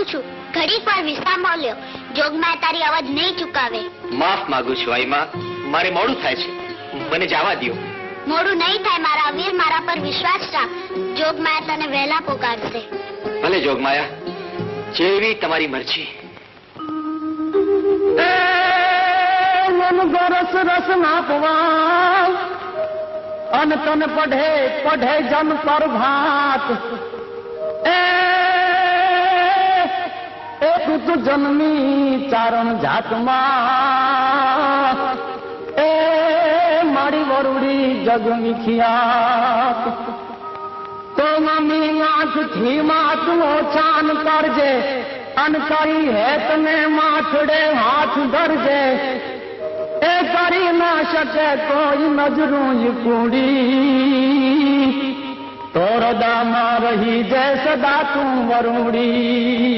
જાણું છું. ઘડીક વાર વિશ્રામ લ્યો. જોગમાં તારી અવાજ નહીં ચુકાવે. માફ માંગુ છું આઈમાં. મારે મોડું થાય છે. મને જવા દો મોડું નહીં થાય મારા વીર મારા પર વિશ્વાસ રાખ. જોગમાં તને વહેલા પોકારશે. ભલે જોગમાયા જેવી તમારી મરજી. રસ રસ નાપવા અન તન પઢે પઢે જન પર ભાત. એ તું જન્મી ચારણ જાતમાં. એ મારી વરુડી જગ વિખ્યાત તો મમ્મી આંખથી માથું ઓછાન કરજે અન કરી હે તને માથડે હાથ ધરજે. એ કરી ના શકે કોઈ નજરું ઈ તો રદામાં રહી જય સદા તું વરુડી.